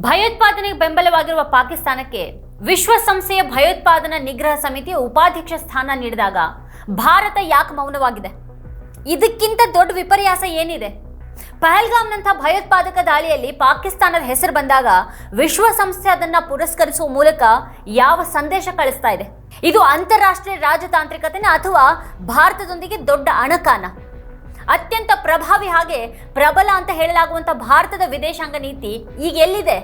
ಭಯೋತ್ಪಾದನೆಗೆ ಬೆಂಬಲವಾಗಿರುವ ಪಾಕಿಸ್ತಾನಕ್ಕೆ ವಿಶ್ವಸಂಸ್ಥೆಯ ಭಯೋತ್ಪಾದನಾ ನಿಗ್ರಹ ಸಮಿತಿಯ ಉಪಾಧ್ಯಕ್ಷ ಸ್ಥಾನ ನೀಡಿದಾಗ ಭಾರತ ಯಾಕೆ ಮೌನವಾಗಿದೆ? ಇದಕ್ಕಿಂತ ದೊಡ್ಡ ವಿಪರ್ಯಾಸ ಏನಿದೆ? ಪಹಲ್ಗಾಮ್ನಂಥ ಭಯೋತ್ಪಾದಕ ದಾಳಿಯಲ್ಲಿ ಪಾಕಿಸ್ತಾನದ ಹೆಸರು ಬಂದಾಗ ವಿಶ್ವಸಂಸ್ಥೆ ಅದನ್ನು ಪುರಸ್ಕರಿಸುವ ಮೂಲಕ ಯಾವ ಸಂದೇಶ ಕಳಿಸ್ತಾ ಇದೆ? ಇದು ಅಂತಾರಾಷ್ಟ್ರೀಯ ರಾಜತಾಂತ್ರಿಕತೆನ ಅಥವಾ ಭಾರತದೊಂದಿಗೆ ದೊಡ್ಡ ಅಣಕಾನ? ಅತ್ಯಂತ ಪ್ರಭಾವಿ ಹಾಗೆ ಪ್ರಬಲ ಅಂತ ಹೇಳಲಾಗುವಂತ ಭಾರತದ ವಿದೇಶಾಂಗ ನೀತಿ ಈಗ ಎಲ್ಲಿದೆ?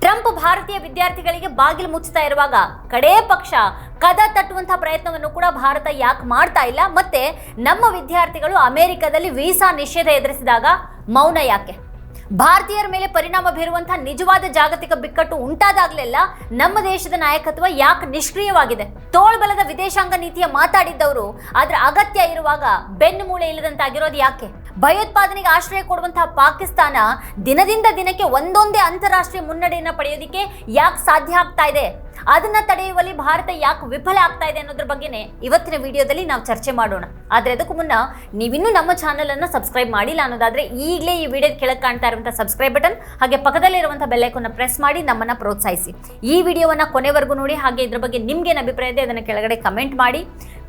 ಟ್ರಂಪ್ ಭಾರತೀಯ ವಿದ್ಯಾರ್ಥಿಗಳಿಗೆ ಬಾಗಿಲು ಮುಚ್ಚುತ್ತಾ ಇರುವಾಗ ಕಡೇ ಪಕ್ಷ ಕದ ತಟ್ಟುವಂತಹ ಪ್ರಯತ್ನವನ್ನು ಕೂಡ ಭಾರತ ಯಾಕೆ ಮಾಡ್ತಾ ಇಲ್ಲ? ಮತ್ತೆ ನಮ್ಮ ವಿದ್ಯಾರ್ಥಿಗಳು ಅಮೆರಿಕದಲ್ಲಿ ವೀಸಾ ನಿಷೇಧ ಎದುರಿಸಿದಾಗ ಮೌನ ಯಾಕೆ? ಭಾರತೀಯರ ಮೇಲೆ ಪರಿಣಾಮ ಬೀರುವಂತಹ ನಿಜವಾದ ಜಾಗತಿಕ ಬಿಕ್ಕಟ್ಟು ಉಂಟಾದಾಗಲೆಲ್ಲ ನಮ್ಮ ದೇಶದ ನಾಯಕತ್ವ ಯಾಕೆ ನಿಷ್ಕ್ರಿಯವಾಗಿದೆ? ತೋಳ್ಬಲದ ವಿದೇಶಾಂಗ ನೀತಿಯ ಮಾತಾಡಿದ್ದವರು ಅದರ ಅಗತ್ಯ ಇರುವಾಗ ಬೆನ್ನು ಮೂಳೆ ಇಲ್ಲದಂತಾಗಿರೋದು ಯಾಕೆ? ಭಯೋತ್ಪಾದನೆಗೆ ಆಶ್ರಯ ಕೊಡುವಂತಹ ಪಾಕಿಸ್ತಾನ ದಿನದಿಂದ ದಿನಕ್ಕೆ ಒಂದೊಂದೇ ಅಂತಾರಾಷ್ಟ್ರೀಯ ಮುನ್ನಡೆಯನ್ನ ಪಡೆಯೋದಿಕ್ಕೆ ಯಾಕೆ ಸಾಧ್ಯ ಆಗ್ತಾ ಇದೆ? ಅದನ್ನ ತಡೆಯುವಲ್ಲಿ ಭಾರತ ಯಾಕೆ ವಿಫಲ ಆಗ್ತಾ ಇದೆ ಅನ್ನೋದ್ರ ಬಗ್ಗೆನೇ ಇವತ್ತಿನ ವಿಡಿಯೋದಲ್ಲಿ ನಾವು ಚರ್ಚೆ ಮಾಡೋಣ. ಆದ್ರೆ ಅದಕ್ಕೂ ಮುನ್ನ ನೀವಿನ್ನೂ ನಮ್ಮ ಚಾನೆಲ್ ಅನ್ನು ಸಬ್ಸ್ಕ್ರೈಬ್ ಮಾಡಿಲ್ಲ ಅನ್ನೋದಾದ್ರೆ ಈಗಲೇ ಈ ವಿಡಿಯೋ ಕೆಳಗೆ ಕಾಣ್ತಾ ಇರುವಂತಹ ಸಬ್ಸ್ಕ್ರೈಬ್ ಬಟನ್ ಹಾಗೆ ಪಕ್ಕದಲ್ಲಿರುವಂತಹ ಬೆಲ್ಲೈಕನ್ನ ಪ್ರೆಸ್ ಮಾಡಿ ನಮ್ಮನ್ನ ಪ್ರೋತ್ಸಾಹಿಸಿ. ಈ ವಿಡಿಯೋವನ್ನ ಕೊನೆವರೆಗೂ ನೋಡಿ, ಹಾಗೆ ಇದ್ರ ಬಗ್ಗೆ ನಿಮ್ಗೇನು ಅಭಿಪ್ರಾಯ ಇದೆ ಅದನ್ನ ಕೆಳಗಡೆ ಕಮೆಂಟ್ ಮಾಡಿ.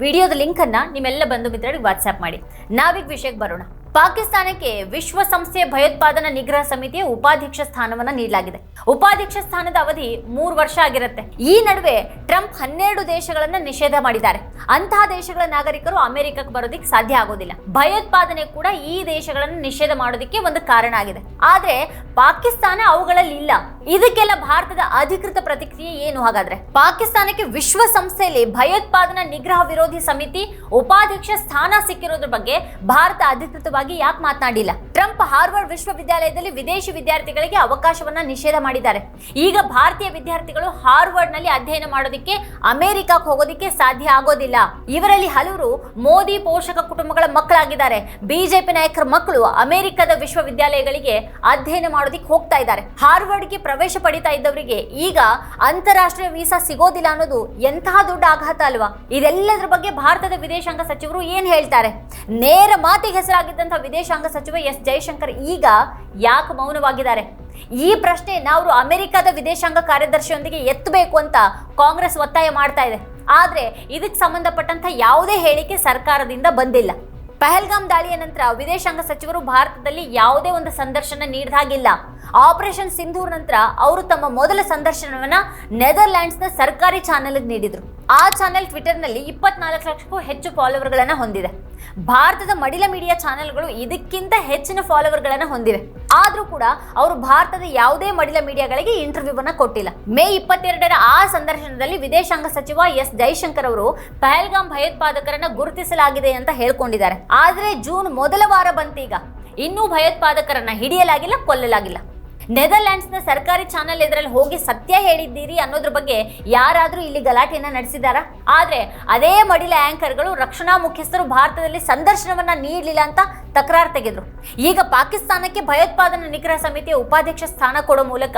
ವಿಡಿಯೋದ ಲಿಂಕ್ ಅನ್ನ ನಿಮ್ಮೆಲ್ಲ ಬಂಧು ಮಿತ್ರರಿಗೆ ವಾಟ್ಸ್ಆ್ಯಪ್ ಮಾಡಿ. ನಾವೀಗ ವಿಷಯಕ್ಕೆ ಬರೋಣ. ಪಾಕಿಸ್ತಾನಕ್ಕೆ ವಿಶ್ವಸಂಸ್ಥೆಯ ಭಯೋತ್ಪಾದನಾ ನಿಗ್ರಹ ಸಮಿತಿಯ ಉಪಾಧ್ಯಕ್ಷ ಸ್ಥಾನವನ್ನ ನೀಡಲಾಗಿದೆ. ಉಪಾಧ್ಯಕ್ಷ ಸ್ಥಾನದ ಅವಧಿ ಮೂರು ವರ್ಷ ಆಗಿರುತ್ತೆ. ಈ ನಡುವೆ ಟ್ರಂಪ್ ಹನ್ನೆರಡು ದೇಶಗಳನ್ನ ನಿಷೇಧ ಮಾಡಿದ್ದಾರೆ. ಅಂತಹ ದೇಶಗಳ ನಾಗರಿಕರು ಅಮೆರಿಕಕ್ಕೆ ಬರೋದಿಕ್ಕೆ ಸಾಧ್ಯ ಆಗೋದಿಲ್ಲ. ಭಯೋತ್ಪಾದನೆ ಕೂಡ ಈ ದೇಶಗಳನ್ನು ನಿಷೇಧ ಮಾಡೋದಕ್ಕೆ ಒಂದು ಕಾರಣ ಆಗಿದೆ. ಆದ್ರೆ ಪಾಕಿಸ್ತಾನ ಅವುಗಳಲ್ಲಿ ಇಲ್ಲ. ಇದಕ್ಕೆಲ್ಲ ಭಾರತದ ಅಧಿಕೃತ ಪ್ರತಿಕ್ರಿಯೆ ಏನು ಹಾಗಾದ್ರೆ? ಪಾಕಿಸ್ತಾನಕ್ಕೆ ವಿಶ್ವಸಂಸ್ಥೆಯಲ್ಲಿ ಭಯೋತ್ಪಾದನಾ ನಿಗ್ರಹ ವಿರೋಧಿ ಸಮಿತಿ ಉಪಾಧ್ಯಕ್ಷ ಸ್ಥಾನ ಸಿಕ್ಕಿರೋದ್ರ ಬಗ್ಗೆ ಭಾರತ ಅಧಿಕೃತವಾಗಿ ಯಾಕೆ ಮಾತನಾಡಿಲ್ಲ? ಟ್ರಂಪ್ ಹಾರ್ವರ್ಡ್ ವಿಶ್ವವಿದ್ಯಾಲಯದಲ್ಲಿ ವಿದೇಶಿ ವಿದ್ಯಾರ್ಥಿಗಳಿಗೆ ಅವಕಾಶವನ್ನ ನಿಷೇಧ ಮಾಡಿದ್ದಾರೆ. ಈಗ ಭಾರತೀಯ ವಿದ್ಯಾರ್ಥಿಗಳು ಹಾರ್ವರ್ಡ್ನಲ್ಲಿ ಅಧ್ಯಯನ ಮಾಡೋದಕ್ಕೆ ಅಮೆರಿಕಕ್ಕೆ ಹೋಗೋದಿಕ್ಕೆ ಸಾಧ್ಯ ಆಗೋದಿಲ್ಲ. ಇವರಲ್ಲಿ ಹಲವರು ಮೋದಿ ಪೋಷಕ ಕುಟುಂಬಗಳ ಮಕ್ಕಳಾಗಿದ್ದಾರೆ. ಬಿಜೆಪಿ ನಾಯಕರ ಮಕ್ಕಳು ಅಮೆರಿಕದ ವಿಶ್ವವಿದ್ಯಾಲಯಗಳಿಗೆ ಅಧ್ಯಯನ ಮಾಡೋದಿಕ್ಕೆ ಹೋಗ್ತಾ ಇದ್ದಾರೆ. ಹಾರ್ವರ್ಡ್ಗೆ ಪಡಿತಾ ಇದ್ದವರಿಗೆ ಈಗ ಅಂತಾರಾಷ್ಟ್ರೀಯ ವೀಸಾ ಸಿಗೋದಿಲ್ಲ ಅನ್ನೋದು ಎಂತಹ ದೊಡ್ಡ ಆಘಾತ ಅಲ್ವಾ? ಇದೆಲ್ಲದರ ಬಗ್ಗೆ ಭಾರತದ ವಿದೇಶಾಂಗ ಸಚಿವರು ಏನ್ ಹೇಳ್ತಾರೆ? ನೇರ ಮಾತಿಗೆ ಹೆಸರಾಗಿದ್ದಂತಹ ವಿದೇಶಾಂಗ ಸಚಿವ ಎಸ್ ಜಯಶಂಕರ್ ಈಗ ಯಾಕೆ ಮೌನವಾಗಿದ್ದಾರೆ? ಈ ಪ್ರಶ್ನೆ ನಾವು ಅಮೆರಿಕದ ವಿದೇಶಾಂಗ ಕಾರ್ಯದರ್ಶಿಯೊಂದಿಗೆ ಎತ್ತಬೇಕು ಅಂತ ಕಾಂಗ್ರೆಸ್ ಒತ್ತಾಯ ಮಾಡ್ತಾ ಇದೆ. ಆದ್ರೆ ಇದಕ್ಕೆ ಸಂಬಂಧಪಟ್ಟಂತ ಯಾವುದೇ ಹೇಳಿಕೆ ಸರ್ಕಾರದಿಂದ ಬಂದಿಲ್ಲ. ಪಹಲ್ಗಾಮ್ ದಾಳಿಯ ನಂತರ ವಿದೇಶಾಂಗ ಸಚಿವರು ಭಾರತದಲ್ಲಿ ಯಾವುದೇ ಒಂದು ಸಂದರ್ಶನ ನೀಡಿದಾಗಿಲ್ಲ. ಆಪರೇಷನ್ ಸಿಂಧೂರ್ ನಂತರ ಅವರು ತಮ್ಮ ಮೊದಲ ಸಂದರ್ಶನವನ್ನ ನೆದರ್ಲ್ಯಾಂಡ್ಸ್ನ ಸರ್ಕಾರಿ ಚಾನೆಲ್ಗೆ ನೀಡಿದ್ರು. ಆ ಚಾನೆಲ್ ಟ್ವಿಟರ್ನಲ್ಲಿ ಇಪ್ಪತ್ನಾಲ್ಕು ಲಕ್ಷಕ್ಕೂ ಹೆಚ್ಚು ಫಾಲೋವರ್ಗಳನ್ನು ಹೊಂದಿದೆ. ಭಾರತದ ಮಡಿಲ ಮೀಡಿಯಾ ಚಾನೆಲ್ಗಳು ಇದಕ್ಕಿಂತ ಹೆಚ್ಚಿನ ಫಾಲೋವರ್ಗಳನ್ನು ಹೊಂದಿವೆ. ಆದರೂ ಕೂಡ ಅವರು ಭಾರತದ ಯಾವುದೇ ಮಡಿಲ ಮೀಡಿಯಾಗಳಿಗೆ ಇಂಟರ್ವ್ಯೂವನ್ನು ಕೊಟ್ಟಿಲ್ಲ. ಮೇ ಇಪ್ಪತ್ತೆರಡರ ಆ ಸಂದರ್ಶನದಲ್ಲಿ ವಿದೇಶಾಂಗ ಸಚಿವ ಎಸ್. ಜೈಶಂಕರ್ ಅವರು ಪಹಲ್ಗಾಮ್ ಭಯೋತ್ಪಾದಕರನ್ನ ಗುರುತಿಸಲಾಗಿದೆ ಅಂತ ಹೇಳ್ಕೊಂಡಿದ್ದಾರೆ. ಆದರೆ ಜೂನ್ ಮೊದಲ ವಾರ ಬಂತೀಗ ಇನ್ನೂ ಭಯೋತ್ಪಾದಕರನ್ನ ಹಿಡಿಯಲಾಗಿಲ್ಲ, ಕೊಲ್ಲಲಾಗಿಲ್ಲ. ನೆದರ್ಲ್ಯಾಂಡ್ಸ್ನ ಸರ್ಕಾರಿ ಚಾನೆಲ್ ಇದರಲ್ಲಿ ಹೋಗಿ ಸತ್ಯ ಹೇಳಿದ್ದೀರಿ ಅನ್ನೋದ್ರ ಬಗ್ಗೆ ಯಾರಾದರೂ ಇಲ್ಲಿ ಗಲಾಟೆಯನ್ನ ನಡೆಸಿದಾರಾ? ಆದರೆ ಅದೇ ಮಡಿಲ ಆ್ಯಂಕರ್ಗಳು ರಕ್ಷಣಾ ಮುಖ್ಯಸ್ಥರು ಭಾರತದಲ್ಲಿ ಸಂದರ್ಶನವನ್ನ ನೀಡಲಿಲ್ಲ ಅಂತ ತಕರಾರು ತೆಗೆದ್ರು. ಈಗ ಪಾಕಿಸ್ತಾನಕ್ಕೆ ಭಯೋತ್ಪಾದನಾ ನಿಗ್ರಹ ಸಮಿತಿಯ ಉಪಾಧ್ಯಕ್ಷ ಸ್ಥಾನ ಕೊಡೋ ಮೂಲಕ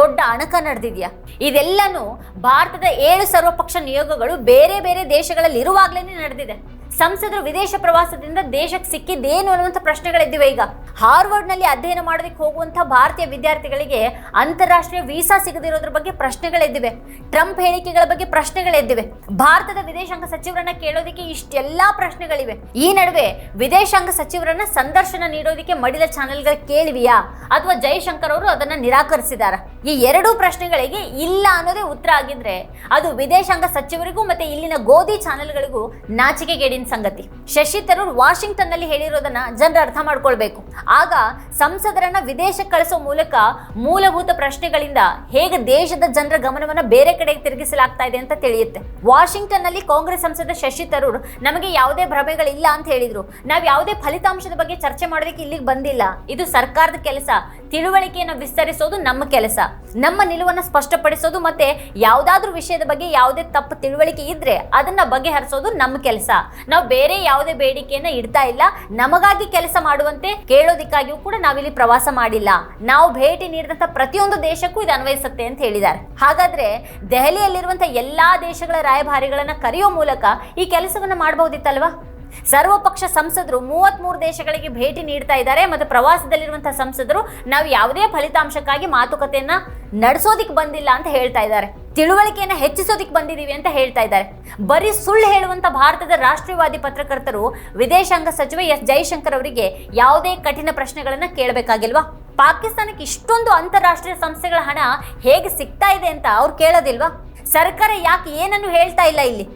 ದೊಡ್ಡ ಅಣಕ ನಡೆದಿದೆಯಾ? ಇದೆಲ್ಲನೂ ಭಾರತದ ಏಳು ಸರ್ವಪಕ್ಷ ನಿಯೋಗಗಳು ಬೇರೆ ಬೇರೆ ದೇಶಗಳಲ್ಲಿ ಇರುವಾಗಲೇ ನಡೆದಿದೆ. ಸಂಸದರು ವಿದೇಶ ಪ್ರವಾಸದಿಂದ ದೇಶಕ್ಕೆ ಸಿಕ್ಕಿದ್ದೇನು ಅನ್ನುವಂಥ ಪ್ರಶ್ನೆಗಳಿದ್ದಿವೆ ಈಗ. ಹಾರ್ವರ್ಡ್ನಲ್ಲಿ ಅಧ್ಯಯನ ಮಾಡೋದಕ್ಕೆ ಹೋಗುವಂಥ ಭಾರತೀಯ ವಿದ್ಯಾರ್ಥಿಗಳಿಗೆ ಅಂತಾರಾಷ್ಟ್ರೀಯ ವೀಸಾ ಸಿಗದಿರೋದ್ರ ಬಗ್ಗೆ ಪ್ರಶ್ನೆಗಳಿದ್ದಿವೆ. ಟ್ರಂಪ್ ಹೇಳಿಕೆಗಳ ಬಗ್ಗೆ ಪ್ರಶ್ನೆಗಳಿದ್ದಿವೆ. ಭಾರತದ ವಿದೇಶಾಂಗ ಸಚಿವರನ್ನ ಕೇಳೋದಕ್ಕೆ ಇಷ್ಟೆಲ್ಲಾ ಪ್ರಶ್ನೆಗಳಿವೆ. ಈ ನಡುವೆ ವಿದೇಶಾಂಗ ಸಚಿವರನ್ನ ಸಂದರ್ಶನ ನೀಡೋದಕ್ಕೆ ಮಡಿದ ಚಾನೆಲ್ಗಳು ಕೇಳಿವಿಯಾ? ಅಥವಾ ಜೈಶಂಕರ್ ಅವರು ಅದನ್ನ ನಿರಾಕರಿಸಿದಾರ? ಈ ಎರಡೂ ಪ್ರಶ್ನೆಗಳಿಗೆ ಇಲ್ಲ ಅನ್ನೋದೇ ಉತ್ತರ ಆಗಿದ್ರೆ ಅದು ವಿದೇಶಾಂಗ ಸಚಿವರಿಗೂ ಮತ್ತೆ ಇಲ್ಲಿನ ಗೋಧಿ ಚಾನೆಲ್ಗಳಿಗೂ ನಾಚಿಕೆಗೇಡಿನ ಸಂಗತಿ. ಶಶಿ ತರೂರ್ ವಾಷಿಂಗ್ಟನ್ನಲ್ಲಿ ಹೇಳಿರೋದನ್ನ ಜನರು ಅರ್ಥ ಮಾಡ್ಕೊಳ್ಬೇಕು. ಆಗ ಸಂಸದರನ್ನ ವಿದೇಶಕ್ಕೆ ಕಳಿಸೋ ಮೂಲಕ ಮೂಲಭೂತ ಪ್ರಶ್ನೆಗಳಿಂದ ಹೇಗೆ ದೇಶದ ಜನರ ಗಮನವನ್ನ ಬೇರೆ ಕಡೆಗೆ ತಿರುಗಿಸಲಾಗ್ತಾ ಇದೆ ಅಂತ ತಿಳಿಯುತ್ತೆ. ವಾಷಿಂಗ್ಟನ್ನಲ್ಲಿ ಕಾಂಗ್ರೆಸ್ ಸಂಸದ ಶಶಿ ತರೂರ್ ನಮಗೆ ಯಾವುದೇ ಭ್ರಮೆಗಳಿಲ್ಲ ಅಂತ ಹೇಳಿದ್ರು. ನಾವು ಯಾವುದೇ ಫಲಿತಾಂಶದ ಬಗ್ಗೆ ಚರ್ಚೆ ಮಾಡೋದಕ್ಕೆ ಇಲ್ಲಿಗೆ ಬಂದಿಲ್ಲ. ಇದು ಸರ್ಕಾರದ ಕೆಲಸ. ತಿಳುವಳಿಕೆಯನ್ನು ವಿಸ್ತರಿಸೋದು ನಮ್ಮ ಕೆಲಸ. ನಮ್ಮ ನಿಲುವನ್ನು ಸ್ಪಷ್ಟಪಡಿಸೋದು ಮತ್ತೆ ಯಾವುದಾದ್ರೂ ವಿಷಯದ ಬಗ್ಗೆ ಯಾವುದೇ ತಪ್ಪು ತಿಳುವಳಿಕೆ ಇದ್ರೆ ಅದನ್ನ ಬಗೆಹರಿಸೋದು ನಮ್ಮ ಕೆಲಸ. ನಾವು ಬೇರೆ ಯಾವುದೇ ಬೇಡಿಕೆಯನ್ನ ಇಡ್ತಾ ಇಲ್ಲ. ನಮಗಾಗಿ ಕೆಲಸ ಮಾಡುವಂತೆ ಕೇಳೋದಿಕ್ಕಾಗಿಯೂ ಕೂಡ ನಾವಿಲ್ಲಿ ಪ್ರವಾಸ ಮಾಡಿಲ್ಲ. ನಾವು ಭೇಟಿ ನೀಡಿದಂಥ ಪ್ರತಿಯೊಂದು ದೇಶಕ್ಕೂ ಇದು ಅನ್ವಯಿಸುತ್ತೆ ಅಂತ ಹೇಳಿದ್ದಾರೆ. ಹಾಗಾದ್ರೆ ದೆಹಲಿಯಲ್ಲಿರುವಂತಹ ಎಲ್ಲಾ ದೇಶಗಳ ರಾಯಭಾರಿಗಳನ್ನ ಕರೆಯೋ ಮೂಲಕ ಈ ಕೆಲಸವನ್ನ ಮಾಡಬಹುದಿತ್ತಲ್ವಾ? ಸರ್ವಪಕ್ಷ ಸಂಸದರು ಮೂವತ್ಮೂರು ದೇಶಗಳಿಗೆ ಭೇಟಿ ನೀಡ್ತಾ ಇದ್ದಾರೆ. ಮತ್ತು ಪ್ರವಾಸದಲ್ಲಿರುವಂಥ ಸಂಸದರು ನಾವು ಯಾವುದೇ ಫಲಿತಾಂಶಕ್ಕಾಗಿ ಮಾತುಕತೆಯನ್ನು ನಡೆಸೋದಿಕ್ಕೆ ಬಂದಿಲ್ಲ ಅಂತ ಹೇಳ್ತಾ ಇದ್ದಾರೆ. ತಿಳುವಳಿಕೆಯನ್ನು ಹೆಚ್ಚಿಸೋದಿಕ್ಕೆ ಬಂದಿದ್ದೀವಿ ಅಂತ ಹೇಳ್ತಾ ಇದ್ದಾರೆ. ಬರೀ ಸುಳ್ಳು ಹೇಳುವಂತ ಭಾರತದ ರಾಷ್ಟ್ರೀಯವಾದಿ ಪತ್ರಕರ್ತರು, ವಿದೇಶಾಂಗ ಸಚಿವ ಎಸ್. ಜೈಶಂಕರ್ ಅವರಿಗೆ ಯಾವುದೇ ಕಠಿಣ ಪ್ರಶ್ನೆಗಳನ್ನು ಕೇಳಬೇಕಾಗಿಲ್ವಾ? ಪಾಕಿಸ್ತಾನಕ್ಕೆ ಇಷ್ಟೊಂದು ಅಂತಾರಾಷ್ಟ್ರೀಯ ಸಂಸ್ಥೆಗಳ ಹಣ ಹೇಗೆ ಸಿಗ್ತಾ ಇದೆ ಅಂತ ಅವ್ರು ಕೇಳೋದಿಲ್ವಾ? ಸರ್ಕಾರ ಯಾಕೆ ಏನನ್ನು ಹೇಳ್ತಾ ಇಲ್ಲ ಇಲ್ಲಿ?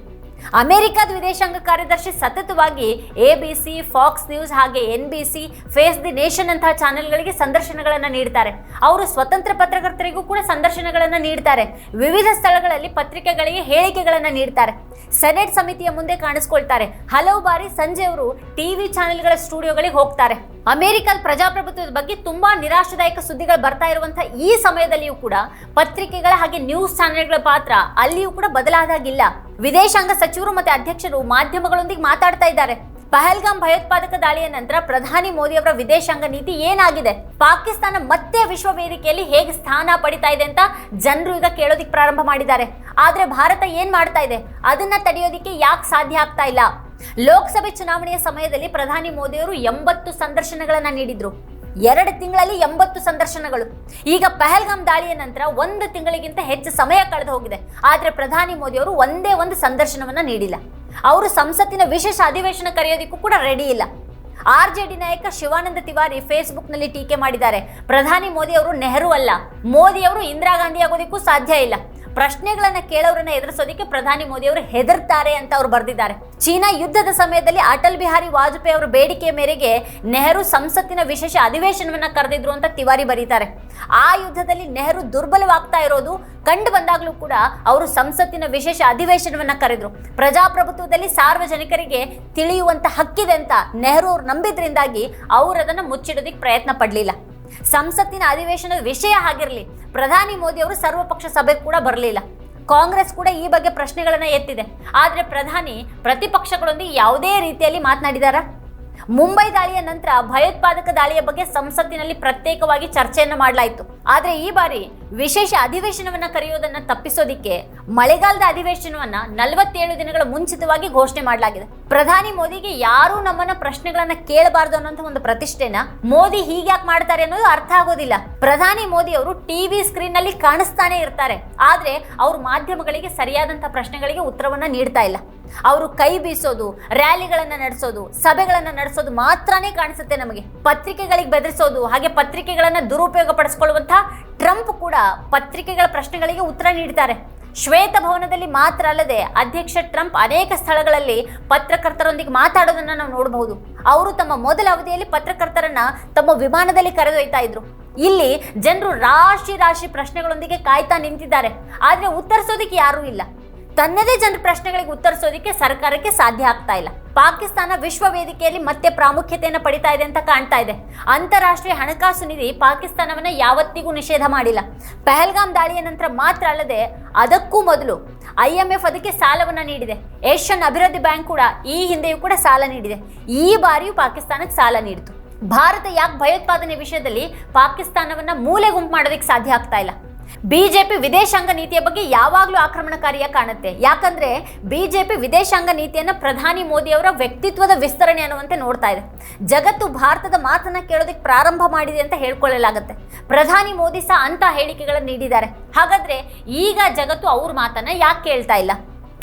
ಅಮೆರಿಕದ ವಿದೇಶಾಂಗ ಕಾರ್ಯದರ್ಶಿ ಸತತವಾಗಿ A B C, Fox News ಹಾಗೆ N B C, Face the Nation ಅಂತಹ ಚಾನೆಲ್ಗಳಿಗೆ ಸಂದರ್ಶನಗಳನ್ನು ನೀಡ್ತಾರೆ. ಅವರು ಸ್ವತಂತ್ರ ಪತ್ರಕರ್ತರಿಗೂ ಕೂಡ ಸಂದರ್ಶನಗಳನ್ನು ನೀಡ್ತಾರೆ. ವಿವಿಧ ಸ್ಥಳಗಳಲ್ಲಿ ಪತ್ರಿಕೆಗಳಿಗೆ ಹೇಳಿಕೆಗಳನ್ನು ನೀಡ್ತಾರೆ. ಸೆನೆಟ್ ಸಮಿತಿಯ ಮುಂದೆ ಕಾಣಿಸ್ಕೊಳ್ತಾರೆ. ಹಲವು ಬಾರಿ ಸಂಜೆ ಅವರು ಟಿವಿ ಚಾನೆಲ್ಗಳ ಸ್ಟುಡಿಯೋಗಳಿಗೆ ಹೋಗ್ತಾರೆ. ಅಮೆರಿಕದ ಪ್ರಜಾಪ್ರಭುತ್ವದ ಬಗ್ಗೆ ತುಂಬಾ ನಿರಾಶಾದಾಯಕ ಸುದ್ದಿಗಳು ಬರ್ತಾ ಇರುವಂತಹ ಈ ಸಮಯದಲ್ಲಿಯೂ ಕೂಡ ಪತ್ರಿಕೆಗಳ ಹಾಗೆ ನ್ಯೂಸ್ ಚಾನೆಲ್ಗಳ ಪಾತ್ರ ಅಲ್ಲಿಯೂ ಕೂಡ ಬದಲಾದಾಗಿಲ್ಲ. ವಿದೇಶಾಂಗ ಸಚಿವರು ಮತ್ತೆ ಅಧ್ಯಕ್ಷರು ಮಾಧ್ಯಮಗಳೊಂದಿಗೆ ಮಾತಾಡ್ತಾ ಇದ್ದಾರೆ. ಪಹಲ್ಗಾಮ್ ಭಯೋತ್ಪಾದಕ ದಾಳಿಯ ನಂತರ ಪ್ರಧಾನಿ ಮೋದಿ ಅವರ ವಿದೇಶಾಂಗ ನೀತಿ ಏನಾಗಿದೆ? ಪಾಕಿಸ್ತಾನ ಮತ್ತೆ ವಿಶ್ವ ವೇದಿಕೆಯಲ್ಲಿ ಹೇಗೆ ಸ್ಥಾನ ಪಡಿತಾ ಇದೆ ಅಂತ ಜನರು ಈಗ ಕೇಳೋದಿಕ್ ಪ್ರಾರಂಭ ಮಾಡಿದ್ದಾರೆ. ಆದ್ರೆ ಭಾರತ ಏನ್ ಮಾಡ್ತಾ ಇದೆ? ಅದನ್ನ ತಡೆಯೋದಿಕ್ಕೆ ಯಾಕೆ ಸಾಧ್ಯ ಆಗ್ತಾ ಇಲ್ಲ? ಲೋಕಸಭೆ ಚುನಾವಣೆಯ ಸಮಯದಲ್ಲಿ ಪ್ರಧಾನಿ ಮೋದಿಯವರು ಎಂಬತ್ತು ಸಂದರ್ಶನಗಳನ್ನ ನೀಡಿದ್ರು. ಎರಡು ತಿಂಗಳಲ್ಲಿ ಎಂಬತ್ತು ಸಂದರ್ಶನಗಳು. ಈಗ ಪಹಲ್ಗಾಮ್ ದಾಳಿಯ ನಂತರ ಒಂದು ತಿಂಗಳಿಗಿಂತ ಹೆಚ್ಚು ಸಮಯ ಕಳೆದು ಹೋಗಿದೆ. ಆದರೆ ಪ್ರಧಾನಿ ಮೋದಿ ಅವರು ಒಂದೇ ಒಂದು ಸಂದರ್ಶನವನ್ನು ನೀಡಿಲ್ಲ. ಅವರು ಸಂಸತ್ತಿನ ವಿಶೇಷ ಅಧಿವೇಶನ ಕರೆಯೋದಕ್ಕೂ ಕೂಡ ರೆಡಿ ಇಲ್ಲ. ಆರ್ ಜೆ ಡಿ ನಾಯಕ ಶಿವಾನಂದ ತಿವಾರಿ ಫೇಸ್ಬುಕ್ನಲ್ಲಿ ಟೀಕೆ ಮಾಡಿದ್ದಾರೆ. ಪ್ರಧಾನಿ ಮೋದಿ ಅವರು ನೆಹರು ಅಲ್ಲ. ಮೋದಿ ಅವರು ಇಂದಿರಾ ಗಾಂಧಿ ಆಗೋದಕ್ಕೂ ಸಾಧ್ಯ ಇಲ್ಲ. ಪ್ರಶ್ನೆಗಳನ್ನು ಕೇಳೋರನ್ನ ಎದುರಿಸೋದಕ್ಕೆ ಪ್ರಧಾನಿ ಮೋದಿ ಅವರು ಹೆದರ್ತಾರೆ ಅಂತ ಅವರು ಬರೆದಿದ್ದಾರೆ. ಚೀನಾ ಯುದ್ಧದ ಸಮಯದಲ್ಲಿ ಅಟಲ್ ಬಿಹಾರಿ ವಾಜಪೇಯಿ ಅವರ ಬೇಡಿಕೆ ಮೇರೆಗೆ ನೆಹರು ಸಂಸತ್ತಿನ ವಿಶೇಷ ಅಧಿವೇಶನವನ್ನ ಕರೆದಿದ್ರು ಅಂತ ತಿವಾರಿ ಬರೀತಾರೆ. ಆ ಯುದ್ಧದಲ್ಲಿ ನೆಹರು ದುರ್ಬಲವಾಗ್ತಾ ಇರೋದು ಕಂಡು ಬಂದಾಗಲೂ ಕೂಡ ಅವರು ಸಂಸತ್ತಿನ ವಿಶೇಷ ಅಧಿವೇಶನವನ್ನ ಕರೆದ್ರು. ಪ್ರಜಾಪ್ರಭುತ್ವದಲ್ಲಿ ಸಾರ್ವಜನಿಕರಿಗೆ ತಿಳಿಯುವಂತ ಹಕ್ಕಿದೆ ಅಂತ ನೆಹರು ಅವ್ರು ನಂಬಿದ್ರಿಂದಾಗಿ ಅವರು ಅದನ್ನ ಮುಚ್ಚಿಡೋದಿಕ್ಕೆ ಪ್ರಯತ್ನ ಪಡಲಿಲ್ಲ. ಸಂಸತ್ತಿನ ಅಧಿವೇಶನದ ವಿಷಯ ಆಗಿರಲಿ ಪ್ರಧಾನಿ ಮೋದಿ ಅವರು ಸರ್ವಪಕ್ಷ ಸಭೆ ಕೂಡ ಬರಲಿಲ್ಲ. ಕಾಂಗ್ರೆಸ್ ಕೂಡ ಈ ಬಗ್ಗೆ ಪ್ರಶ್ನೆಗಳನ್ನು ಎತ್ತಿದೆ. ಆದರೆ ಪ್ರಧಾನಿ ಪ್ರತಿಪಕ್ಷಗಳೊಂದಿಗೆ ಯಾವುದೇ ರೀತಿಯಲ್ಲಿ ಮಾತನಾಡಿದಾರ? ಮುಂಬೈ ದಾಳಿಯ ನಂತರ ಭಯೋತ್ಪಾದಕ ದಾಳಿಯ ಬಗ್ಗೆ ಸಂಸತ್ತಿನಲ್ಲಿ ಪ್ರತ್ಯೇಕವಾಗಿ ಚರ್ಚೆಯನ್ನು ಮಾಡಲಾಯಿತು. ಆದ್ರೆ ಈ ಬಾರಿ ವಿಶೇಷ ಅಧಿವೇಶನವನ್ನ ಕರೆಯೋದನ್ನ ತಪ್ಪಿಸೋದಿಕ್ಕೆ ಮಳೆಗಾಲದ ಅಧಿವೇಶನವನ್ನ ನಲವತ್ತೇಳು ದಿನಗಳ ಮುಂಚಿತವಾಗಿ ಘೋಷಣೆ ಮಾಡಲಾಗಿದೆ. ಪ್ರಧಾನಿ ಮೋದಿಗೆ ಯಾರೂ ನಮ್ಮನ್ನ ಪ್ರಶ್ನೆಗಳನ್ನ ಕೇಳಬಾರದು ಅನ್ನೋಂಥ ಒಂದು ಪ್ರತಿಷ್ಠೆನ ಮೋದಿ ಹೀಗ್ಯಾಕ್ ಮಾಡ್ತಾರೆ ಅನ್ನೋದು ಅರ್ಥ ಆಗೋದಿಲ್ಲ. ಪ್ರಧಾನಿ ಮೋದಿ ಅವರು ಟಿವಿ ಸ್ಕ್ರೀನ್ನಲ್ಲಿ ಕಾಣಿಸ್ತಾನೆ ಇರ್ತಾರೆ. ಆದ್ರೆ ಅವ್ರ ಮಾಧ್ಯಮಗಳಿಗೆ ಸರಿಯಾದಂತ ಪ್ರಶ್ನೆಗಳಿಗೆ ಉತ್ತರವನ್ನ ನೀಡ್ತಾ ಇಲ್ಲ. ಅವರು ಕೈ ಬೀಸೋದು, ರ್ಯಾಲಿಗಳನ್ನು ನಡೆಸೋದು, ಸಭೆಗಳನ್ನು ನಡೆಸೋದು ಮಾತ್ರನೇ ಕಾಣಿಸುತ್ತೆ ನಮಗೆ. ಪತ್ರಿಕೆಗಳಿಗೆ ಬೆದರಿಸೋದು, ಹಾಗೆ ಪತ್ರಿಕೆಗಳನ್ನು ದುರುಪಯೋಗ ಪಡಿಸ್ಕೊಳ್ಳುವಂತಹ ಟ್ರಂಪ್ ಕೂಡ ಪತ್ರಿಕೆಗಳ ಪ್ರಶ್ನೆಗಳಿಗೆ ಉತ್ತರ ನೀಡ್ತಾರೆ ಶ್ವೇತಭವನದಲ್ಲಿ ಮಾತ್ರ ಅಲ್ಲದೆ ಅಧ್ಯಕ್ಷ ಟ್ರಂಪ್ ಅನೇಕ ಸ್ಥಳಗಳಲ್ಲಿ ಪತ್ರಕರ್ತರೊಂದಿಗೆ ಮಾತಾಡೋದನ್ನ ನಾವು ನೋಡಬಹುದು. ಅವರು ತಮ್ಮ ಮೊದಲ ಅವಧಿಯಲ್ಲಿ ಪತ್ರಕರ್ತರನ್ನ ತಮ್ಮ ವಿಮಾನದಲ್ಲಿ ಕರೆದೊಯ್ತಾ ಇದ್ರು. ಇಲ್ಲಿ ಜನರು ರಾಶಿ ರಾಶಿ ಪ್ರಶ್ನೆಗಳೊಂದಿಗೆ ಕಾಯ್ತಾ ನಿಂತಿದ್ದಾರೆ. ಆದ್ರೆ ಉತ್ತರಿಸೋದಕ್ಕೆ ಯಾರೂ ಇಲ್ಲ. ತನ್ನದೇ ಜನರ ಪ್ರಶ್ನೆಗಳಿಗೆ ಉತ್ತರಿಸೋದಕ್ಕೆ ಸರ್ಕಾರಕ್ಕೆ ಸಾಧ್ಯ ಆಗ್ತಾ ಇಲ್ಲ. ಪಾಕಿಸ್ತಾನ ವಿಶ್ವ ವೇದಿಕೆಯಲ್ಲಿ ಮತ್ತೆ ಪ್ರಾಮುಖ್ಯತೆಯನ್ನು ಪಡಿತಾ ಇದೆ ಅಂತ ಕಾಣ್ತಾ ಇದೆ. ಅಂತಾರಾಷ್ಟ್ರೀಯ ಹಣಕಾಸು ನಿಧಿ ಪಾಕಿಸ್ತಾನವನ್ನು ಯಾವತ್ತಿಗೂ ನಿಷೇಧ ಮಾಡಿಲ್ಲ. ಪಹಲ್ಗಾಮ್ ದಾಳಿಯ ನಂತರ ಮಾತ್ರ ಅಲ್ಲದೆ ಅದಕ್ಕೂ ಮೊದಲು ಐ ಎಂ ಎಫ್ ಅದಕ್ಕೆ ಸಾಲವನ್ನು ನೀಡಿದೆ. ಏಷ್ಯನ್ ಅಭಿವೃದ್ಧಿ ಬ್ಯಾಂಕ್ ಕೂಡ ಈ ಹಿಂದೆಯೂ ಕೂಡ ಸಾಲ ನೀಡಿದೆ. ಈ ಬಾರಿಯೂ ಪಾಕಿಸ್ತಾನಕ್ಕೆ ಸಾಲ ನೀಡಿತು. ಭಾರತ ಯಾಕೆ ಭಯೋತ್ಪಾದನೆ ವಿಷಯದಲ್ಲಿ ಪಾಕಿಸ್ತಾನವನ್ನು ಮೂಲೆ ಗುಂಪು ಮಾಡೋದಕ್ಕೆ ಸಾಧ್ಯ ಆಗ್ತಾ ಇಲ್ಲ? ಬಿಜೆಪಿ ವಿದೇಶಾಂಗ ನೀತಿಯ ಬಗ್ಗೆ ಯಾವಾಗಲೂ ಆಕ್ರಮಣಕಾರಿಯ ಕಾಣುತ್ತೆ. ಯಾಕಂದ್ರೆ ಬಿಜೆಪಿ ವಿದೇಶಾಂಗ ನೀತಿಯನ್ನ ಪ್ರಧಾನಿ ಮೋದಿ ಅವರ ವ್ಯಕ್ತಿತ್ವದ ವಿಸ್ತರಣೆ ಅನ್ನುವಂತೆ ನೋಡ್ತಾ ಇದೆ. ಜಗತ್ತು ಭಾರತದ ಮಾತನ್ನ ಕೇಳೋದಕ್ಕೆ ಪ್ರಾರಂಭ ಮಾಡಿದೆ ಅಂತ ಹೇಳ್ಕೊಳ್ಳಲಾಗುತ್ತೆ. ಪ್ರಧಾನಿ ಮೋದಿ ಸಹ ಅಂತ ಹೇಳಿಕೆಗಳನ್ನು ನೀಡಿದ್ದಾರೆ. ಹಾಗಾದ್ರೆ ಈಗ ಜಗತ್ತು ಅವ್ರ ಮಾತನ್ನ ಯಾಕೆ ಕೇಳ್ತಾ ಇಲ್ಲ?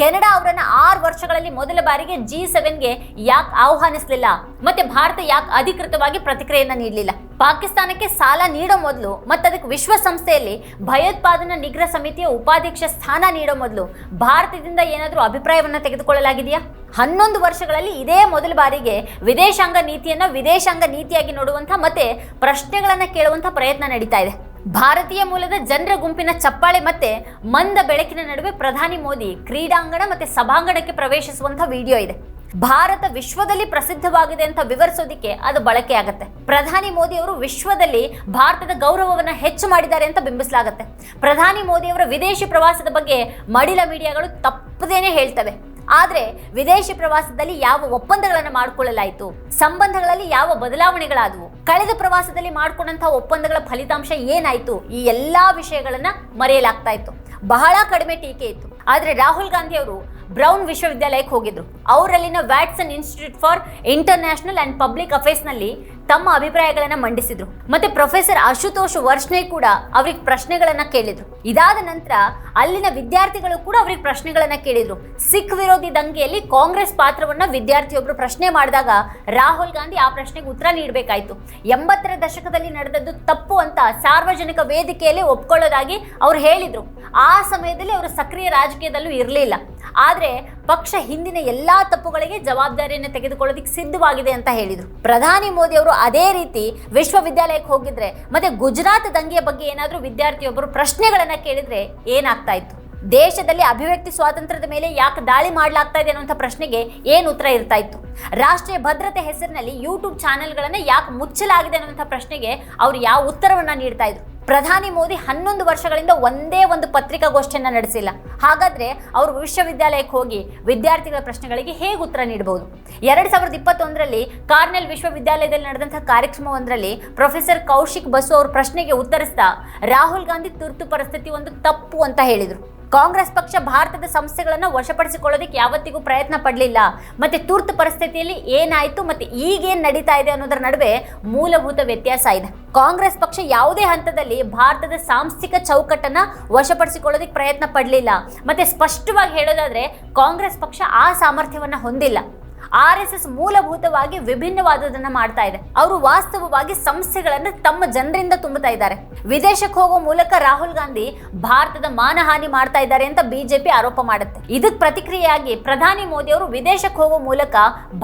ಕೆನಡಾ ಅವರನ್ನ ಆರು ವರ್ಷಗಳಲ್ಲಿ ಮೊದಲ ಬಾರಿಗೆ ಜಿ ಸೆವೆನ್ಗೆ ಯಾಕೆ ಆಹ್ವಾನಿಸಲಿಲ್ಲ? ಮತ್ತೆ ಭಾರತ ಯಾಕೆ ಅಧಿಕೃತವಾಗಿ ಪ್ರತಿಕ್ರಿಯೆಯನ್ನು ನೀಡಲಿಲ್ಲ? ಪಾಕಿಸ್ತಾನಕ್ಕೆ ಸಾಲ ನೀಡೋ ಮೊದಲು, ಮತ್ತೆ ಅದಕ್ಕೆ ವಿಶ್ವಸಂಸ್ಥೆಯಲ್ಲಿ ಭಯೋತ್ಪಾದನಾ ನಿಗ್ರಹ ಸಮಿತಿಯ ಉಪಾಧ್ಯಕ್ಷ ಸ್ಥಾನ ನೀಡೋ ಮೊದಲು ಭಾರತದಿಂದ ಏನಾದರೂ ಅಭಿಪ್ರಾಯವನ್ನ ತೆಗೆದುಕೊಳ್ಳಲಾಗಿದೆಯಾ? ಹನ್ನೊಂದು ವರ್ಷಗಳಲ್ಲಿ ಇದೇ ಮೊದಲ ಬಾರಿಗೆ ವಿದೇಶಾಂಗ ನೀತಿಯನ್ನ ವಿದೇಶಾಂಗ ನೀತಿಯಾಗಿ ನೋಡುವಂಥ ಮತ್ತೆ ಪ್ರಶ್ನೆಗಳನ್ನು ಕೇಳುವಂಥ ಪ್ರಯತ್ನ ನಡೀತಾ ಇದೆ. ಭಾರತೀಯ ಮೂಲದ ಜನರ ಗುಂಪಿನ ಚಪ್ಪಾಳೆ ಮತ್ತೆ ಮಂದ ಬೆಳಕಿನ ನಡುವೆ ಪ್ರಧಾನಿ ಮೋದಿ ಕ್ರೀಡಾಂಗಣ ಮತ್ತೆ ಸಭಾಂಗಣಕ್ಕೆ ಪ್ರವೇಶಿಸುವಂತಹ ವಿಡಿಯೋ ಇದೆ. ಭಾರತ ವಿಶ್ವದಲ್ಲಿ ಪ್ರಸಿದ್ಧವಾಗಿದೆ ಅಂತ ವಿವರಿಸೋದಿಕ್ಕೆ ಅದು ಬಳಕೆ ಆಗುತ್ತೆ. ಪ್ರಧಾನಿ ಮೋದಿ ಅವರು ವಿಶ್ವದಲ್ಲಿ ಭಾರತದ ಗೌರವವನ್ನ ಹೆಚ್ಚು ಮಾಡಿದ್ದಾರೆ ಅಂತ ಬಿಂಬಿಸಲಾಗುತ್ತೆ. ಪ್ರಧಾನಿ ಮೋದಿ ಅವರ ವಿದೇಶಿ ಪ್ರವಾಸದ ಬಗ್ಗೆ ಮಡಿಲ ಮೀಡಿಯಾಗಳು ತಪ್ಪದೇನೆ ಹೇಳ್ತವೆ. ಆದರೆ ವಿದೇಶಿ ಪ್ರವಾಸದಲ್ಲಿ ಯಾವ ಒಪ್ಪಂದಗಳನ್ನು ಮಾಡಿಕೊಳ್ಳಲಾಯಿತು, ಸಂಬಂಧಗಳಲ್ಲಿ ಯಾವ ಬದಲಾವಣೆಗಳಾದವು ಕಳೆದ ಪ್ರವಾಸದಲ್ಲಿ ಮಾಡಿಕೊಂಡಂತಹ ಒಪ್ಪಂದಗಳ ಫಲಿತಾಂಶ ಏನಾಯ್ತು? ಈ ಎಲ್ಲಾ ವಿಷಯಗಳನ್ನ ಮರೆಯಲಾಗ್ತಾ ಇತ್ತು. ಬಹಳ ಕಡಿಮೆ ಟೀಕೆ ಇತ್ತು. ಆದರೆ ರಾಹುಲ್ ಗಾಂಧಿ ಅವರು ಬ್ರೌನ್ ವಿಶ್ವವಿದ್ಯಾಲಯಕ್ಕೆ ಹೋಗಿದ್ರು. ಅವರಲ್ಲಿನ Watson Institute for International and Public ಅಫೇರ್ಸ್ನಲ್ಲಿ ತಮ್ಮ ಅಭಿಪ್ರಾಯಗಳನ್ನ ಮಂಡಿಸಿದ್ರು. ಮತ್ತೆ ಪ್ರೊಫೆಸರ್ ಅಶುತೋಷ್ ವರ್ಷನೆ ಕೂಡ ಅವ್ರಿಗೆ ಪ್ರಶ್ನೆಗಳನ್ನ ಕೇಳಿದ್ರು. ಇದಾದ ನಂತರ ಅಲ್ಲಿನ ವಿದ್ಯಾರ್ಥಿಗಳು ಕೂಡ ಅವ್ರಿಗೆ ಪ್ರಶ್ನೆಗಳನ್ನ ಕೇಳಿದ್ರು. ಸಿಖ್ ವಿರೋಧಿ ದಂಗೆಯಲ್ಲಿ ಕಾಂಗ್ರೆಸ್ ಪಾತ್ರವನ್ನ ವಿದ್ಯಾರ್ಥಿಯೊಬ್ರು ಪ್ರಶ್ನೆ ಮಾಡಿದಾಗ ರಾಹುಲ್ ಗಾಂಧಿ ಆ ಪ್ರಶ್ನೆಗೆ ಉತ್ತರ ನೀಡಬೇಕಾಯ್ತು. ಎಂಬತ್ತರ ದಶಕದಲ್ಲಿ ನಡೆದದ್ದು ತಪ್ಪು ಅಂತ ಸಾರ್ವಜನಿಕ ವೇದಿಕೆಯಲ್ಲಿ ಒಪ್ಕೊಳ್ಳೋದಾಗಿ ಅವ್ರು ಹೇಳಿದ್ರು. ಆ ಸಮಯದಲ್ಲಿ ಅವರು ಸಕ್ರಿಯ ರಾಜಕೀಯದಲ್ಲೂ ಇರಲಿಲ್ಲ. ಆದ್ರೆ ಪಕ್ಷ ಹಿಂದಿನ ಎಲ್ಲಾ ತಪ್ಪುಗಳಿಗೆ ಜವಾಬ್ದಾರಿಯನ್ನು ತೆಗೆದುಕೊಳ್ಳೋದಕ್ಕೆ ಸಿದ್ಧವಾಗಿದೆ ಅಂತ ಹೇಳಿದರು. ಪ್ರಧಾನಿ ಮೋದಿ ಅವರು ಅದೇ ರೀತಿ ವಿಶ್ವವಿದ್ಯಾಲಯಕ್ಕೆ ಹೋಗಿದ್ರೆ, ಮತ್ತೆ ಗುಜರಾತ್ ದಂಗೆಯ ಬಗ್ಗೆ ಏನಾದರೂ ವಿದ್ಯಾರ್ಥಿಯೊಬ್ಬರು ಪ್ರಶ್ನೆಗಳನ್ನ ಕೇಳಿದ್ರೆ ಏನಾಗ್ತಾ ಇತ್ತು? ದೇಶದಲ್ಲಿ ಅಭಿವ್ಯಕ್ತಿ ಸ್ವಾತಂತ್ರ್ಯದ ಮೇಲೆ ಯಾಕೆ ದಾಳಿ ಮಾಡಲಾಗ್ತಾ ಇದೆ ಅನ್ನುವಂಥ ಪ್ರಶ್ನೆಗೆ ಏನು ಉತ್ತರ ಇರ್ತಾ ಇತ್ತು? ರಾಷ್ಟ್ರೀಯ ಭದ್ರತೆ ಹೆಸರಿನಲ್ಲಿ ಯೂಟ್ಯೂಬ್ ಚಾನೆಲ್ಗಳನ್ನ ಯಾಕೆ ಮುಚ್ಚಲಾಗಿದೆ ಅನ್ನುವಂಥ ಪ್ರಶ್ನೆಗೆ ಅವ್ರು ಯಾವ ಉತ್ತರವನ್ನು ನೀಡ್ತಾ ಇದ್ರು? ಪ್ರಧಾನಿ ಮೋದಿ ಹನ್ನೊಂದು ವರ್ಷಗಳಿಂದ ಒಂದೇ ಒಂದು ಪತ್ರಿಕಾಗೋಷ್ಠಿಯನ್ನು ನಡೆಸಿಲ್ಲ. ಹಾಗಾದ್ರೆ ಅವರು ವಿಶ್ವವಿದ್ಯಾಲಯಕ್ಕೆ ಹೋಗಿ ವಿದ್ಯಾರ್ಥಿಗಳ ಪ್ರಶ್ನೆಗಳಿಗೆ ಹೇಗೆ ಉತ್ತರ ನೀಡಬಹುದು ಎರಡು ಸಾವಿರದ ಇಪ್ಪತ್ತೊಂದರಲ್ಲಿ ಕಾರ್ನೆಲ್ ವಿಶ್ವವಿದ್ಯಾಲಯದಲ್ಲಿ ನಡೆದಂತಹ ಕಾರ್ಯಕ್ರಮವೊಂದರಲ್ಲಿ ಪ್ರೊಫೆಸರ್ ಕೌಶಿಕ್ ಬಸು ಅವ್ರ ಪ್ರಶ್ನೆಗೆ ಉತ್ತರಿಸ್ತಾ, ರಾಹುಲ್ ಗಾಂಧಿ ತುರ್ತು ಪರಿಸ್ಥಿತಿ ಒಂದು ತಪ್ಪು ಅಂತ ಹೇಳಿದರು. ಕಾಂಗ್ರೆಸ್ ಪಕ್ಷ ಭಾರತದ ಸಂಸ್ಥೆಗಳನ್ನು ವಶಪಡಿಸಿಕೊಳ್ಳೋದಕ್ಕೆ ಯಾವತ್ತಿಗೂ ಪ್ರಯತ್ನ ಪಡಲಿಲ್ಲ. ಮತ್ತೆ ತುರ್ತು ಪರಿಸ್ಥಿತಿಯಲ್ಲಿ ಏನಾಯಿತು ಮತ್ತೆ ಈಗೇನು ನಡೀತಾ ಇದೆ ಅನ್ನೋದರ ನಡುವೆ ಮೂಲಭೂತ ವ್ಯತ್ಯಾಸ ಇದೆ. ಕಾಂಗ್ರೆಸ್ ಪಕ್ಷ ಯಾವುದೇ ಹಂತದಲ್ಲಿ ಭಾರತದ ಸಾಂಸ್ಥಿಕ ಚೌಕಟ್ಟನ್ನ ವಶಪಡಿಸಿಕೊಳ್ಳೋದಕ್ಕೆ ಪ್ರಯತ್ನ ಪಡಲಿಲ್ಲ. ಮತ್ತೆ ಸ್ಪಷ್ಟವಾಗಿ ಹೇಳೋದಾದ್ರೆ ಕಾಂಗ್ರೆಸ್ ಪಕ್ಷ ಆ ಸಾಮರ್ಥ್ಯವನ್ನ ಹೊಂದಿಲ್ಲ. ಆರ್ ಎಸ್ ಎಸ್ ಮೂಲಭೂತವಾಗಿ ವಿಭಿನ್ನವಾದದನ್ನ ಮಾಡ್ತಾ ಇದೆ. ಅವರು ವಾಸ್ತವವಾಗಿ ಸಂಸ್ಥೆಗಳನ್ನ ತಮ್ಮ ಜನರಿಂದ ತುಂಬುತ್ತಾ ಇದ್ದಾರೆ. ವಿದೇಶಕ್ಕೆ ಹೋಗೋ ಮೂಲಕ ರಾಹುಲ್ ಗಾಂಧಿ ಭಾರತದ ಮಾನಹಾನಿ ಮಾಡ್ತಾ ಇದ್ದಾರೆ ಅಂತ ಬಿಜೆಪಿ ಆರೋಪ ಮಾಡುತ್ತೆ. ಇದಕ್ಕೆ ಪ್ರತಿಕ್ರಿಯೆಯಾಗಿ ಪ್ರಧಾನಿ ಮೋದಿ ಅವರು ವಿದೇಶಕ್ಕೆ ಹೋಗೋ ಮೂಲಕ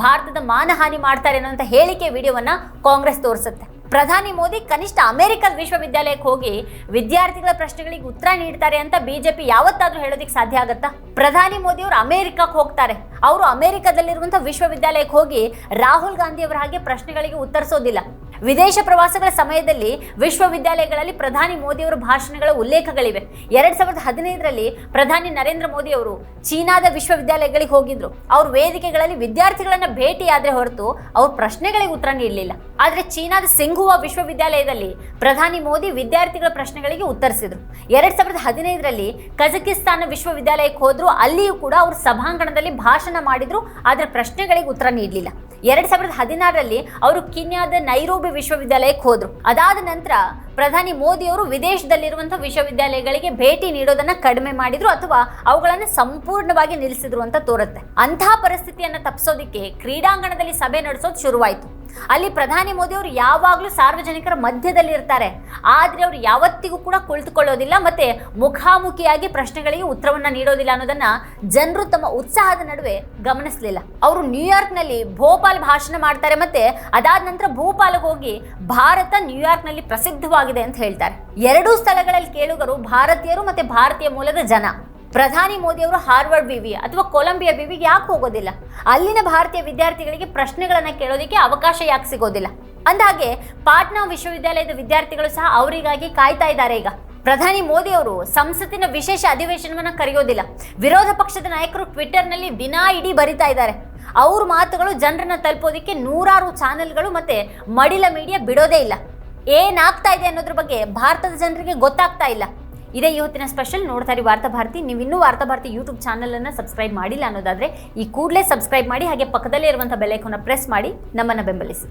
ಭಾರತದ ಮಾನಹಾನಿ ಮಾಡ್ತಾರೆ ಅನ್ನೋಂತ ಹೇಳಿಕೆ ವಿಡಿಯೋವನ್ನ ಕಾಂಗ್ರೆಸ್ ತೋರಿಸುತ್ತೆ. ಪ್ರಧಾನಿ ಮೋದಿ ಕನಿಷ್ಠ ಅಮೆರಿಕದ ವಿಶ್ವವಿದ್ಯಾಲಯಕ್ಕೆ ಹೋಗಿ ವಿದ್ಯಾರ್ಥಿಗಳ ಪ್ರಶ್ನೆಗಳಿಗೆ ಉತ್ತರ ನೀಡ್ತಾರೆ ಅಂತ ಬಿಜೆಪಿ ಯಾವತ್ತಾದ್ರೂ ಹೇಳೋದಕ್ಕೆ ಸಾಧ್ಯ ಆಗತ್ತಾ? ಪ್ರಧಾನಿ ಮೋದಿ ಅವರು ಅಮೆರಿಕಕ್ಕೆ ಹೋಗ್ತಾರೆ. ಅವರು ಅಮೆರಿಕದಲ್ಲಿರುವಂತಹ ವಿಶ್ವವಿದ್ಯಾಲಯಕ್ಕೆ ಹೋಗಿ ರಾಹುಲ್ ಗಾಂಧಿ ಅವರ ಹಾಗೆ ಪ್ರಶ್ನೆಗಳಿಗೆ ಉತ್ತರಿಸೋದಿಲ್ಲ. ವಿದೇಶ ಪ್ರವಾಸಗಳ ಸಮಯದಲ್ಲಿ ವಿಶ್ವವಿದ್ಯಾಲಯಗಳಲ್ಲಿ ಪ್ರಧಾನಿ ಮೋದಿ ಅವರ ಭಾಷಣಗಳ ಉಲ್ಲೇಖಗಳಿವೆ. ಎರಡ್ ಸಾವಿರದ ಹದಿನೈದರಲ್ಲಿ ಪ್ರಧಾನಿ ನರೇಂದ್ರ ಮೋದಿ ಅವರು ಚೀನಾದ ವಿಶ್ವವಿದ್ಯಾಲಯಗಳಿಗೆ ಹೋಗಿದ್ರು. ಅವ್ರ ವೇದಿಕೆಗಳಲ್ಲಿ ವಿದ್ಯಾರ್ಥಿಗಳನ್ನ ಭೇಟಿಯಾದ್ರೆ ಹೊರತು ಅವ್ರ ಪ್ರಶ್ನೆಗಳಿಗೆ ಉತ್ತರ ನೀಡಲಿಲ್ಲ. ಆದ್ರೆ ಚೀನಾದ ಸಿಂಘುವಾ ವಿಶ್ವವಿದ್ಯಾಲಯದಲ್ಲಿ ಪ್ರಧಾನಿ ಮೋದಿ ವಿದ್ಯಾರ್ಥಿಗಳ ಪ್ರಶ್ನೆಗಳಿಗೆ ಉತ್ತರಿಸಿದ್ರು. ಎರಡ್ ಸಾವಿರದ ಹದಿನೈದರಲ್ಲಿ ಕಜಕಿಸ್ತಾನ ವಿಶ್ವವಿದ್ಯಾಲಯಕ್ಕೆ ಹೋದ್ರು. ಅಲ್ಲಿಯೂ ಕೂಡ ಅವರು ಸಭಾಂಗಣದಲ್ಲಿ ಭಾಷಣ ಮಾಡಿದ್ರು, ಆದ್ರೆ ಪ್ರಶ್ನೆಗಳಿಗೆ ಉತ್ತರ ನೀಡಲಿಲ್ಲ. ಎರಡ್ ಸಾವಿರದ ಹದಿನಾರರಲ್ಲಿ ಅವರು ಕಿನ್ಯಾದ ನೈರೋಬಿ ವಿಶ್ವವಿದ್ಯಾಲಯಕ್ಕೆ ಹೋದ್ರು. ಅದಾದ ನಂತರ ಪ್ರಧಾನಿ ಮೋದಿ ಅವರು ವಿದೇಶದಲ್ಲಿರುವಂತಹ ವಿಶ್ವವಿದ್ಯಾಲಯಗಳಿಗೆ ಭೇಟಿ ನೀಡೋದನ್ನ ಕಡಿಮೆ ಮಾಡಿದ್ರು ಅಥವಾ ಅವುಗಳನ್ನ ಸಂಪೂರ್ಣವಾಗಿ ನಿಲ್ಲಿಸಿದ್ರು ಅಂತ ತೋರುತ್ತೆ. ಅಂತಹ ಪರಿಸ್ಥಿತಿಯನ್ನ ತಪ್ಪಿಸೋದಿಕ್ಕೆ ಕ್ರೀಡಾಂಗಣದಲ್ಲಿ ಸಭೆ ನಡೆಸೋದು ಶುರುವಾಯಿತು. ಅಲ್ಲಿ ಪ್ರಧಾನಿ ಮೋದಿ ಅವರು ಯಾವಾಗಲೂ ಸಾರ್ವಜನಿಕರ ಮಧ್ಯದಲ್ಲಿ ಇರ್ತಾರೆ. ಆದರೆ ಅವರು ಯಾವತ್ತಿಗೂ ಕೂಡ ಕುಳಿತುಕೊಳ್ಳೋದಿಲ್ಲ ಮತ್ತೆ ಮುಖಾಮುಖಿಯಾಗಿ ಪ್ರಶ್ನೆಗಳಿಗೆ ಉತ್ತರವನ್ನು ನೀಡೋದಿಲ್ಲ ಅನ್ನೋದನ್ನು ಜನರು ತಮ್ಮ ಉತ್ಸಾಹದ ನಡುವೆ ಗಮನಿಸಲಿಲ್ಲ. ಅವರು ನ್ಯೂಯಾರ್ಕ್ನಲ್ಲಿ ಭೋಪಾಲ್ ಭಾಷಣ ಮಾಡ್ತಾರೆ ಮತ್ತೆ ಅದಾದ ನಂತರ ಭೋಪಾಲ್ಗೆ ಹೋಗಿ ಭಾರತ ನ್ಯೂಯಾರ್ಕ್ನಲ್ಲಿ ಪ್ರಸಿದ್ಧವಾಗಿದೆ ಅಂತ ಹೇಳ್ತಾರೆ. ಎರಡೂ ಸ್ಥಳಗಳಲ್ಲಿ ಕೇಳುಗರು ಭಾರತೀಯರು ಮತ್ತೆ ಭಾರತೀಯ ಮೂಲದ ಜನ. ಪ್ರಧಾನಿ ಮೋದಿ ಅವರು ಹಾರ್ವರ್ಡ್ ವಿವಿ ಅಥವಾ ಕೊಲಂಬಿಯಾ ವಿವಿಗೆ ಯಾಕೆ ಹೋಗೋದಿಲ್ಲ? ಅಲ್ಲಿನ ಭಾರತೀಯ ವಿದ್ಯಾರ್ಥಿಗಳಿಗೆ ಪ್ರಶ್ನೆಗಳನ್ನು ಕೇಳೋದಕ್ಕೆ ಅವಕಾಶ ಯಾಕೆ ಸಿಗೋದಿಲ್ಲ? ಅಂದಹಾಗೆ ಪಾಟ್ನಾ ವಿಶ್ವವಿದ್ಯಾಲಯದ ವಿದ್ಯಾರ್ಥಿಗಳು ಸಹ ಅವರಿಗಾಗಿ ಕಾಯ್ತಾ ಇದ್ದಾರೆ ಈಗ. ಪ್ರಧಾನಿ ಮೋದಿ ಅವರು ಸಂಸತ್ತಿನ ವಿಶೇಷ ಅಧಿವೇಶನವನ್ನ ಕರೆಯೋದಿಲ್ಲ. ವಿರೋಧ ಪಕ್ಷದ ನಾಯಕರು ಟ್ವಿಟ್ಟರ್ನಲ್ಲಿ ದಿನಾ ಇಡೀ ಬರಿತಾ ಇದ್ದಾರೆ. ಅವ್ರ ಮಾತುಗಳು ಜನರನ್ನ ತಲುಪೋದಕ್ಕೆ ನೂರಾರು ಚಾನೆಲ್ಗಳು ಮತ್ತೆ ಮಡಿಲ ಮೀಡಿಯಾ ಬಿಡೋದೇ ಇಲ್ಲ. ಏನಾಗ್ತಾ ಇದೆ ಅನ್ನೋದ್ರ ಬಗ್ಗೆ ಭಾರತದ ಜನರಿಗೆ ಗೊತ್ತಾಗ್ತಾ ಇಲ್ಲ. ಇದೇ ಇವತ್ತಿನ ಸ್ಪೆಷಲ್ ನೋಡ್ತಾ ಇರಿ ವಾರ್ತಾ ಭಾರತಿ. ನೀವು ಇನ್ನೂ ವಾರ್ತಾ ಭಾರತಿ ಯೂಟ್ಯೂಬ್ ಚಾನಲನ್ನು ಸಬ್ಸ್ಕ್ರೈಬ್ ಮಾಡಿಲ್ಲ ಅನ್ನೋದಾದ್ರೆ ಈ ಕೂಡಲೇ ಸಬ್ಸ್ಕ್ರೈಬ್ ಮಾಡಿ ಹಾಗೆ ಪಕ್ಕದಲ್ಲೇ ಇರುವಂಥ ಬೆಲ್ಲೈಕನ್ನ ಪ್ರೆಸ್ ಮಾಡಿ ನಮ್ಮನ್ನು ಬೆಂಬಲಿಸಿ.